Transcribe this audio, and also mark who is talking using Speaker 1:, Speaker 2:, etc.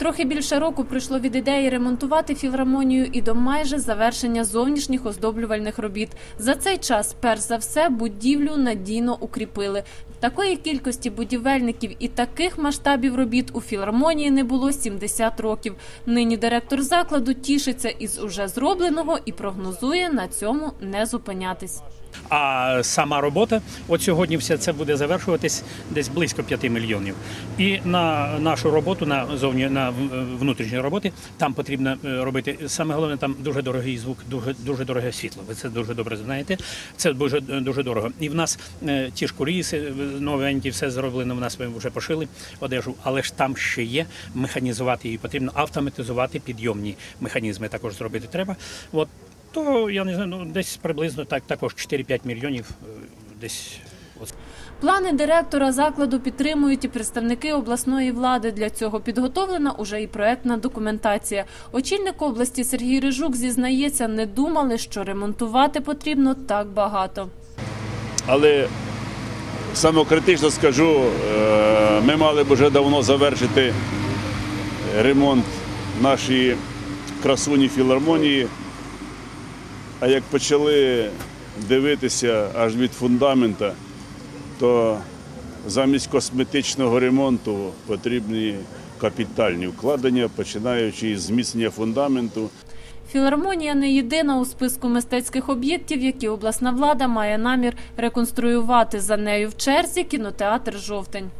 Speaker 1: Трохи більше року пройшло від ідеї ремонтувати філармонію і до майже завершення зовнішніх оздоблювальних робіт. За цей час, перш за все, будівлю надійно укріпили. Такої кількості будівельників і таких масштабів робіт у філармонії не було 70 років. Нині директор закладу тішиться із уже зробленого і прогнозує на цьому не зупинятись.
Speaker 2: А сама робота, от сьогодні все це буде завершуватись десь близько 5 мільйонів. І на нашу роботу, на зовні на в- внутрішні роботи, там потрібно е, робити саме головне, там дуже дорогий звук, дуже дуже дороге світло. Ви це дуже добре знаєте. Це дуже дуже дорого. І в нас е, ті ж куріси е, новенькі, все зроблено. В нас ми вже пошили одежу, але ж там ще є механізувати її. Потрібно автоматизувати підйомні механізми. Також зробити треба. От то я не знаю, ну десь приблизно так також 4-5 мільйонів. е, Десь
Speaker 1: Плани директора закладу підтримують і представники обласної влади. Для цього підготовлена уже і проектна документація. Очільник області Сергій Рижук зізнається, не думали, що ремонтувати потрібно так багато.
Speaker 3: Але самокритично скажу, е, ми мали б вже давно завершити ремонт нашої красуні філармонії. А як почали дивитися аж від фундамента, то замість косметичного ремонту потрібні капітальні вкладення, починаючи із зміцнення фундаменту.
Speaker 1: Філармонія не єдина у списку мистецьких об'єктів, які обласна влада має намір реконструювати за нею в черзі кінотеатр Жовтень.